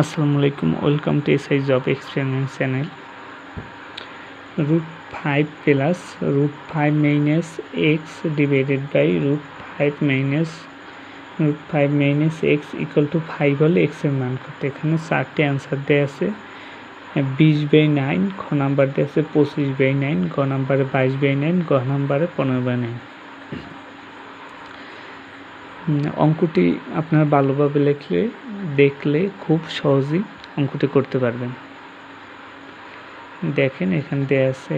আসসালামু আলাইকুম welcome to SI job experiment channel. Root five plus root five minus x divided by root five minus root five minus x equal to five হলে এক্সের মান করতে এখানে চারটে answer দেওয়া আছে। বিশ বাই নাইন খ নাম্বার দেওয়া আছে পঁচিশ বাই নাইন গ নাম্বারে বাইশ বাই নাইন গ নাম্বারে পনেরো বাই নাইন। উম, অঙ্কটি আপনার ভালোভাবে লিখলে দেখলে খুব সহজেই অঙ্কটি করতে পারবেন। দেখেন এখানে দেয়া আছে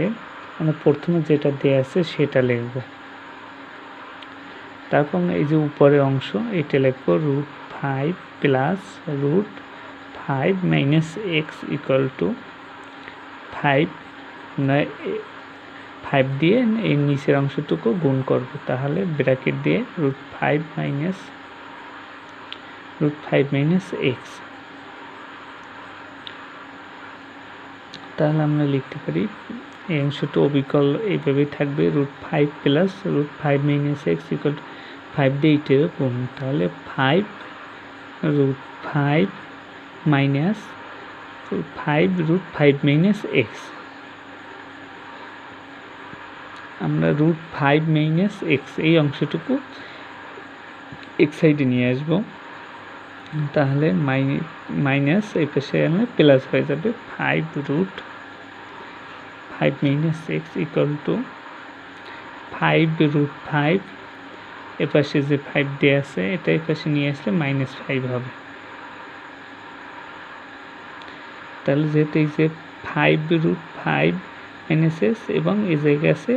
আমরা প্রথমে যেটা দেয়া আছে সেটা লিখব। তারপর আমরা এই যে উপরের অংশ, এটা লিখব root five plus root five minus x equal to five five দিয়ে এই নিচের অংশটুকু গুণ করব। তাহলে ব্র্যাকেট দিয়ে root five minus root five minus x তাহলে আমরা লিখতে পারি এই অংশটা অবিকল এইভাবেই থাকবে root five plus root five minus x equal five দিয়ে এইটের গুণ, তাহলে five root five minus five root five minus x আমরা রুট ফাইভ মাইনাস এক্স এই অংশটুকু এক সাইডে নিয়ে আসব। তাহলে মাইনাস এই পাশে আমরা প্লাস হয়ে যাবে five root five minus x equal to five root five এ পাশে যে ফাইভ দিয়ে আছে, এটা এই পাশে নিয়ে আসলে মাইনাস ফাইভ হবে। তাহলে যেহেতু এই যে five root five minus x এবং এই জায়গায় আছে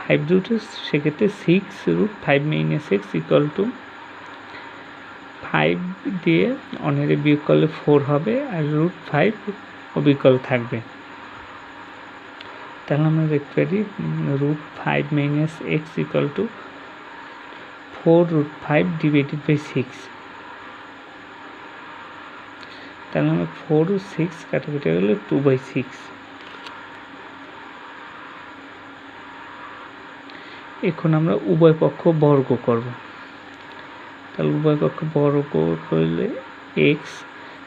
ফাইভ রুট সেক্ষেত্রে six root five minus x equal to five দিয়ে অনেরে বিয়োগ করলে ফোর হবে আর রুট ফাইভ অবিকল থাকবে। তাহলে আমরা দেখতে পারি root five minus x equal to four root five divided by six তাহলে আমরা ফোর সিক্স কাটাকুটি গেলে টু বাই সিক্স এখন আমরা উভয় পক্ষ বর্গ করব। তাহলে উভয় পক্ষ বর্গ করলে এক্স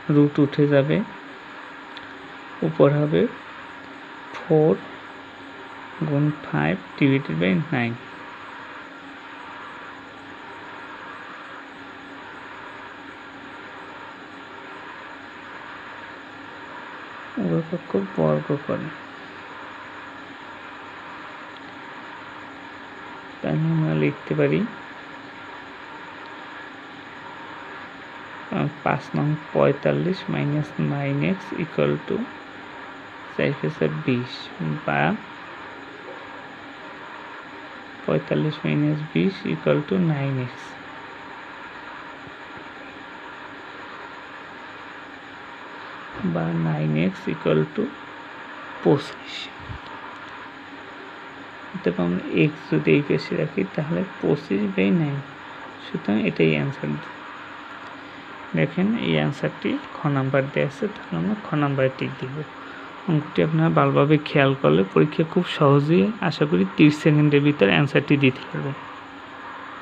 রুট উঠে যাবে। উপর হবে ফোর গুণ ফাইভ ডিভাইডেড বাই নাইন উভয় পক্ষ বর্গ করে। আমরা লিখতে পারি পাঁচ নং পঁয়তাল্লিশ minus nine x equal to চার বিশ বা পঁয়তাল্লিশ মাইনাস বিশ ইকুয়াল টু নাইন এক্স। বা নাইন এক্স ইকুয়াল টু পঁচিশ। অতএব আমরা এক্স যদি এই পেশে রাখি তাহলে পঁচিশ বাই নাইন। সুতরাং এটাই অ্যান্সার। দেখেন, এই অ্যান্সারটি খ নাম্বার দেওয়া আছে, তাহলে আমরা খ নাম্বারে টিক দিব। অঙ্কটি আপনারা ভালোভাবে খেয়াল করলে পরীক্ষা খুব সহজেই আশা করি তিরিশ সেকেন্ডের ভিতরে অ্যান্সারটি দিতে পারবেন।